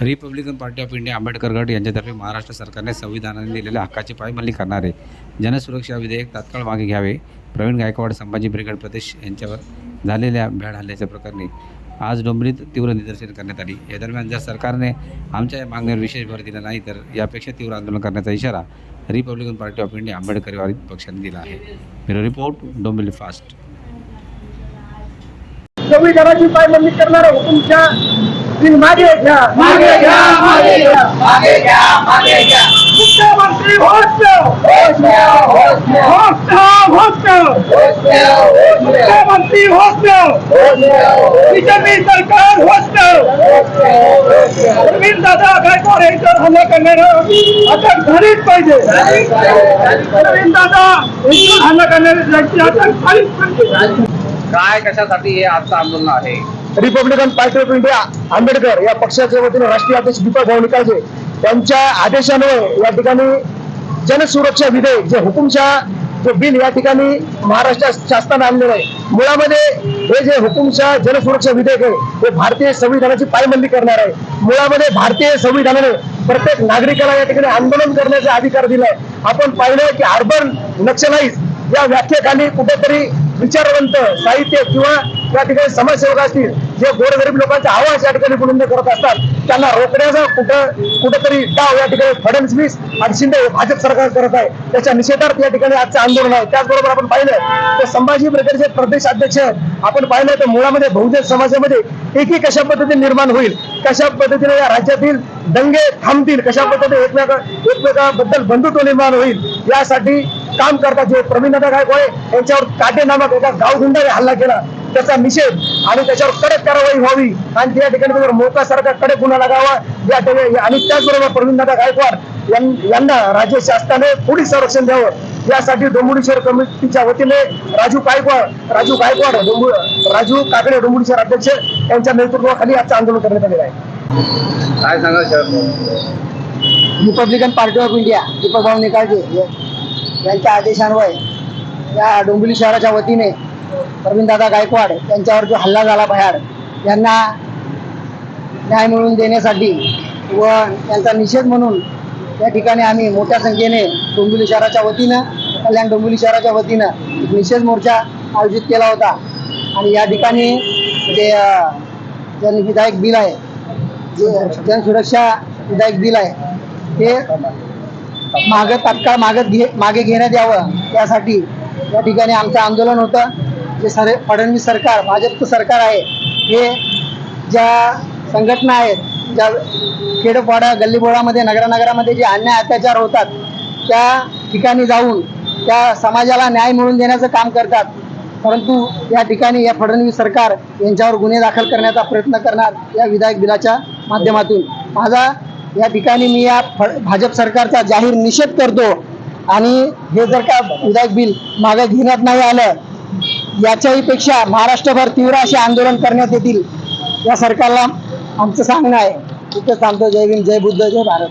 Republican Party of India Ambedkar गट यांच्यातर्फे महाराष्ट्र सरकारने संविधानाने दिलेल्या हक्काची पायमल्ली करणारे जनसुरक्षा विधेयक तात्काळ मागे घ्यावे. प्रवीण गायकवाड संभाजी ब्रिगेड प्रदेश यांच्यावर झालेल्या भ्याड हल्ल्याच्या प्रकरणी आज डोंबरीत तीव्र निदर्शन करण्यात आली. या दरम्यान जर सरकारने आमच्या या मागणीवर विशेष भर दिला नाही तर यापेक्षा तीव्र आंदोलन करण्याचा इशारा रिपब्लिकन पार्टी ऑफ इंडिया आंबेडकरवादी पक्षाने दिला आहे. Bureau report Dombivli fast. संविधानाची पायमल्ली करणारा हुकुमच्या मागे घ्या. मागे घ्या मागे घ्या मागे घ्या मागे घ्या. मुख्यमंत्री मुख्यमंत्री बीजेपी सरकार. प्रवीण दादा गायकवाड यांच्यावर हल्ला करणारं अटक झालीच पाहिजे. प्रवीण दादा यांच्यावर हल्ला करणारी व्यक्ती अटक झालीच पाहिजे काय कशासाठी हे आजचं आंदोलन आहे? Republican Party of India Ambedkar या पक्षाच्या वतीने राष्ट्रीय अध्यक्ष दीपक भाऊ निकाळजे त्यांच्या आदेशामुळे या ठिकाणी जनसुरक्षा विधेयक जे हुकुमशहा जो बिल या ठिकाणी महाराष्ट्र शासनाने आणलेलं आहे. मुळामध्ये हे जे हुकुमशहा जनसुरक्षा विधेयक आहे हे भारतीय संविधानाची पायमल्ली करणार आहे. मुळामध्ये भारतीय संविधानाने प्रत्येक नागरिकाला या ठिकाणी आंदोलन करण्याचा अधिकार दिलाय. आपण पाहिलं की अर्बन नक्षलाईज या व्याख्येखाली कुठेतरी विचारवंत साहित्य किंवा या ठिकाणी समाजसेवक असतील जे गोरगरीब लोकांचा आवाज या ठिकाणी बुलंद करत असतात त्यांना रोखण्याचा कुठं कुठंतरी डाव या ठिकाणी फडणवीस आणि शिंदे भाजप सरकार करत आहे. त्याच्या निषेधार्थ या ठिकाणी आजचं आंदोलन आहे. त्याचबरोबर आपण पाहिलं तर संभाजी ब्रिगेडचे प्रदेश अध्यक्ष आपण पाहिलं तर मुळामध्ये बहुजन समाजामध्ये एकी कशा पद्धतीने निर्माण होईल कशा पद्धतीने या राज्यातील दंगे थांबतील कशा पद्धतीने एकमेका एकमेकाबद्दल बंधुत्व निर्माण होईल यासाठी काम करतात जे प्रवीणदादा गायकवाड यांच्यावर काटे नामक एका गावगुंडाने हल्ला केला. त्याचा निषेध आणि त्याच्यावर कडक कारवाई व्हावी. आणि त्या ठिकाणी त्याच्यावर मोकासारखा कडक गुन्हा लागावा. या ठिकाणी आणि त्याचबरोबर प्रवीणदादा गायकवाड यां- यांना राज्य शासनाने पोलीस संरक्षण द्यावं. यासाठी डोंबुडीश्वर कमिटीच्या वतीने राजू गायकवाड राजू गायकवाड डोंबु राजू काकडे डोंबुडीश्वर अध्यक्ष यांच्या नेतृत्वाखाली आजचं आंदोलन करण्यात आलेलं आहे. काय Pawar? Republican Party of India Deepak भाऊ निकाळजे या- यांच्या आदेशान्वये या डोंबिवली शहराच्या वतीने प्रवीणदादा गायकवाड यांच्यावर जो हल्ला झाला भयाड यांना न्याय मिळवून देण्यासाठी व यांचा निषेध म्हणून या ठिकाणी आम्ही मोठ्या संख्येने डोंबिवली शहराच्या वतीनं कल्याण डोंबिवली शहराच्या वतीनं निषेध मोर्चा आयोजित केला होता. आणि या ठिकाणी जे जनविधायक बिल आहे जे जनसुरक्षा विधायक बिल आहे ते मागं तात्काळ मागत घे मागे घेण्यात यावं त्यासाठी या ठिकाणी आमचं आंदोलन होतं. जे सर फडणवीस सरकार भाजपचं सरकार आहे हे ज्या संघटना आहेत ज्या खेडोपाडा गल्लीबोळामध्ये नगरानगरामध्ये जे अन्याय अत्याचार होतात त्या ठिकाणी जाऊन त्या समाजाला न्याय मिळवून देण्याचं काम करतात. परंतु या ठिकाणी या फडणवीस सरकार यांच्यावर गुन्हे दाखल करण्याचा प्रयत्न करणार या विधायक बिलाच्या माध्यमातून. माझा या ठिकाणी मी या भाजप सरकारचा जाहीर निषेध करतो आणि हे जर का विधायक बिल मागे घेण्यात नाही आलं याच्याही पेक्षा महाराष्ट्रभर तीव्र असे आंदोलन करण्यात येतील या सरकारला आमचं सांगणं आहे. इथं थांबतो जय भीम जय बुद्ध जय भारत.